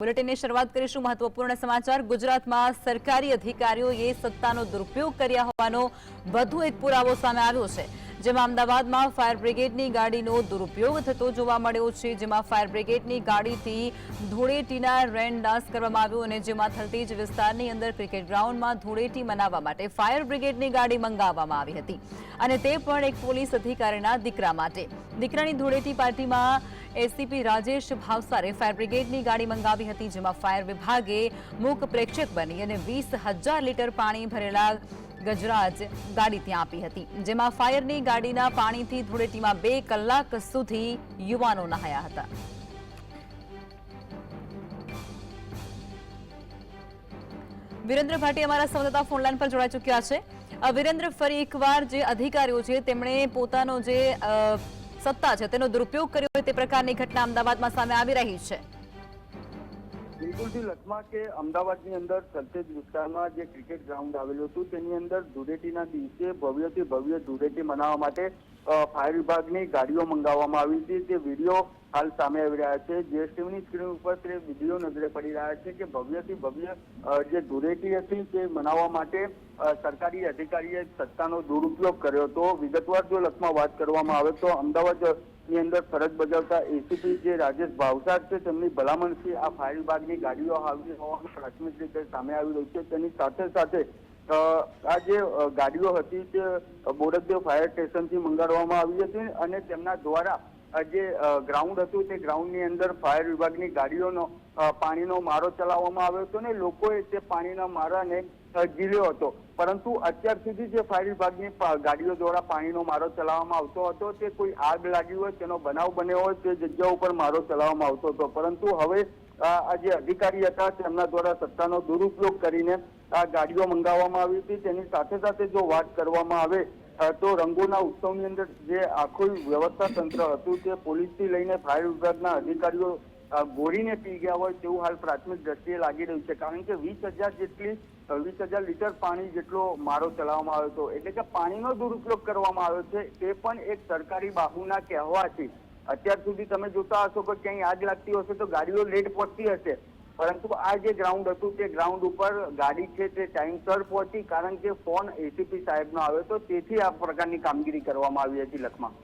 બુલેટિનની શરૂઆત કરીશું મહત્વપૂર્ણ સમાચાર. ગુજરાતમાં સરકારી અધિકારીઓએ સત્તાનો દુરુપયોગ કર્યા હોવાનો વધુ એક પુરાવો સામે આવ્યો છે. જેમાં અમદાવાદમાં ફાયર બ્રિગેડની ગાડીનો દુરુપયોગ થતો જોવા મળ્યો છે. જેમાં ફાયર બ્રિગેડની ગાડીથી ધૂળેટીના રેન ડાન્સ કરવામાં આવ્યો અને જેમાં થલતેજ વિસ્તારની અંદર ક્રિકેટ ગ્રાઉન્ડમાં ધૂળેટી મનાવવા માટે ફાયર બ્રિગેડની ગાડી મંગાવવામાં આવી હતી. અને તે પણ એક પોલીસ અધિકારીના દીકરા માટે. દીકરાની ધૂળેટી પાર્ટીમાં એસીપી રાજેશ ભાવસારે ફાયર બ્રિગેડની ગાડી મંગાવી હતી, જેમાં ફાયર વિભાગે મૂક પ્રેક્ષક બની અને વીસ હજાર લીટર પાણી ભરેલા ગજરાજ ગાડી ત્યાં આપી હતી, જેમાં ફાયરની ગાડીના પાણીથી ધૂળેટીમાં બે કલાક સુધી યુવાનો નહાયા હતા. વિરેન્દ્ર ભાટી અમારા સંવાદદાતા ફોનલાઈન પર જોડાઈ ચૂક્યા છે. વિરેન્દ્ર, ફરી એકવાર જે અધિકારીઓ છે, તેમણે પોતાનો જે સત્તા છે, તેનો દુરુપયોગ કર્યો હોય તે પ્રકારની ઘટના અમદાવાદમાં સામે આવી રહી છે. બિલકુલથી લખમાં કે અમદાવાદની અંદર સલ્તેજ વિસ્તારમાં જે ક્રિકેટ ગ્રાઉન્ડ આવેલું હતું, તેની અંદર ધૂળેટીના દિવસે ભવ્યથી ભવ્ય ધૂળેટી મનાવવા માટે ફાયર વિભાગની ગાડીઓ મંગાવવામાં આવી હતી. તે વીડિયો હાલ સામે આવી રહ્યા છે. જીએસટીવીની સ્ક્રીન ઉપર તે વીડિયો નજરે પડી રહ્યા છે કે ભવ્યથી ભવ્ય જે ધૂળેટી હતી તે મનાવવા માટે સરકારી અધિકારીએ સત્તાનો દુરુપયોગ કર્યો હતો. વિગતવાર જો લખમાં વાત કરવામાં આવે તો અમદાવાદ ની અંદર ફરજ બજાવતા એસીપી જે રાજેશ ભાવસાર છે, તેમની ભલામણથી આ ફાયર વિભાગની ગાડીઓ આવી હોવાનું પ્રાથમિક રીતે સામે આવી રહ્યું છે. તેની સાથે સાથે આ જે ગાડીઓ હતી તે બોરકદેવ ફાયર સ્ટેશનથી મંગાડવામાં આવી હતી અને તેમના દ્વારા જે ગ્રાઉન્ડ હતું તે ગ્રાઉન્ડની અંદર ફાયર વિભાગની ગાડીઓનો પાણીનો મારો ચલાવવામાં આવ્યો હતો ને લોકોએ તે પાણીના મારાને ગીલ્યો હતો. પરંતુ અત્યાર સુધી જે ફાયર વિભાગની ગાડીઓ દ્વારા પાણીનો મારો ચલાવવામાં આવતો હતો, તે કોઈ આગ લાગી હોય, તેનો બનાવ બન્યો હોય, તે જગ્યા ઉપર મારો ચલાવવામાં આવતો હતો. પરંતુ હવે આ જે અધિકારી હતા, તેમના દ્વારા સત્તાનો દુરુપયોગ કરીને આ ગાડીઓ મંગાવવામાં આવી હતી. તેની સાથે સાથે જો વાત કરવામાં આવે તો રંગોના ઉત્સવની અંદર જે આખું વ્યવસ્થા તંત્ર હતું, તે પોલીસથી લઈને ફાયર વિભાગના અધિકારીઓ ગોળીને પી ગયા હોય તેવું હાલ પ્રાથમિક દ્રષ્ટિએ લાગી રહ્યું છે. કારણ કે વીસ હજાર જેટલી વીસ હજાર લીટર પાણી જેટલો મારો ચલાવવામાં આવ્યો હતો, એટલે કે પાણીનો દુરુપયોગ કરવામાં આવ્યો છે તે પણ એક સરકારી બાહુના કહેવાથી. અત્યાર સુધી તમે જોતા હશો કે ક્યાંય આગ લાગતી હશે તો ગાડીઓ લેટ પહોંચતી હશે. પરંતુ આ જે ગ્રાઉન્ડ હતું તે ગ્રાઉન્ડ ઉપર ગાડી છે તે ટાઈમસર પહોંચી, કારણ કે ફોન એસીપી સાહેબનો આવ્યો હતો, તેથી આ પ્રકારની કામગીરી કરવામાં આવી હતી લખમાં.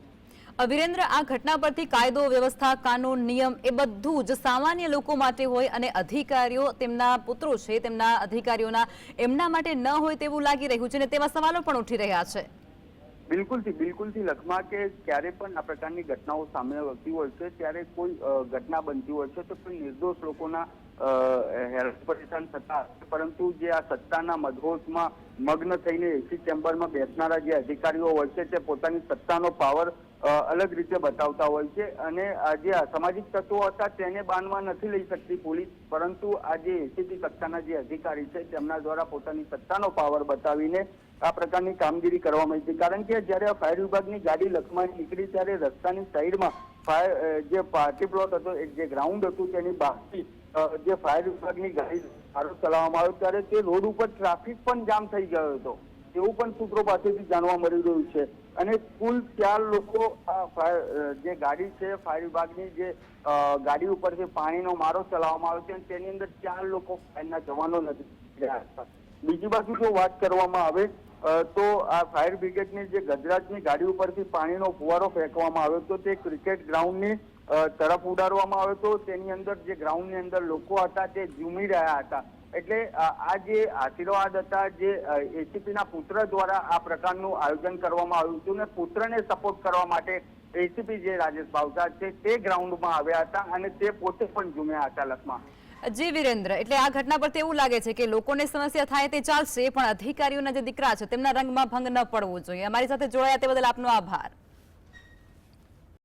અ, વિરેન્દ્ર આ ઘટના પરથી કાયદો વ્યવસ્થા કાનૂન નિયમ એ બધું જ સામાન્ય લોકો માટે હોય અને અધિકારીઓ તેમના પુત્રો છે તેમના અધિકારીઓના એમના માટે ન હોય તેવું લાગી રહ્યું છે અને તેવા સવાલો પણ ઉઠી રહ્યા છે. બિલકુલથી બિલકુલથી લખમાં કે ક્યારે પણ આ પ્રકારની ઘટનાઓ સામે આવતી હોય છે ત્યારે કોઈ ઘટના બનતી હોય છે તો કોઈ નિર્દોષ લોકોના હેરાન પરેશાન થતા પરંતુ જે આ સત્તાના મધોશમાં મગ્ન થઈને એસી ચેમ્બરમાં બેસનારા જે અધિકારીઓ હોય છે તે પોતાની સત્તાનો પાવર અલગ રીતે બતાવતા હોય છે અને આ જે અસામાજિક તત્વો હતા તેને બાનમાં નથી લઈ શકતી પોલીસ, પરંતુ આ જે એસીપી કક્ષાના જે અધિકારી છે તેમના દ્વારા પોતાની સત્તાનો પાવર બતાવીને આ પ્રકારની કામગીરી કરવામાં આવી કારણ કે જ્યારે ફાયર વિભાગની ગાડી લખમાં નીકળી ત્યારે રસ્તાની સાઈડમાં ફાયર જે પાર્ટી પ્લોટ હતો જે ગ્રાઉન્ડ હતું તેની બહારથી જે ફાયર વિભાગની ગાડી મારો ચલાવવામાં આવ્યો, ત્યારે તે રોડ ઉપર ટ્રાફિક પણ જામ થઈ ગયો હતો. એવું પણ સૂત્રો પાસેથી જાણવા મળી રહ્યું છે. અને કુલ ચાર લોકો આ ફાયર જે ગાડી છે, ફાયર વિભાગની જે ગાડી ઉપરથી પાણીનો મારો ચલાવવામાં આવ્યો છે અને તેની અંદર ચાર લોકો ફાયરના જવાનો નથી બીજી બાજુ જો વાત કરવામાં આવે તો આ ફાયર બ્રિગેડની જે ગજરાજની ગાડી ઉપરથી પાણીનો ફુવારો ફેંકવામાં આવ્યો હતો, તે ક્રિકેટ ગ્રાઉન્ડની તરફ ઉડાડવામાં આવ્યો હતો. તેની અંદર જે ગ્રાઉન્ડની અંદર લોકો હતા તે ઝૂમી રહ્યા હતા. એટલે આ જે આશીર્વાદ હતા, જે એસીપીના પુત્ર દ્વારા આ પ્રકારનું આયોજન કરવામાં આવ્યું હતું અને પુત્રને સપોર્ટ કરવા માટે એસીપી જે રાજેશ ભાવસાર છે, તે ગ્રાઉન્ડમાં આવ્યા હતા અને તે પોતે પણ ઝૂમ્યા હતા લખમાં જી વિરેન્દ્ર, એટલે આ ઘટના પરથી એવું લાગે છે કે લોકોને સમસ્યા થાય તે ચાલશે, પણ અધિકારીઓના જે દીકરા છે, તેમના રંગમાં ભંગ ન પડવો જોઈએ. અમારી સાથે જોડાયા તે બદલ આપનો આભાર.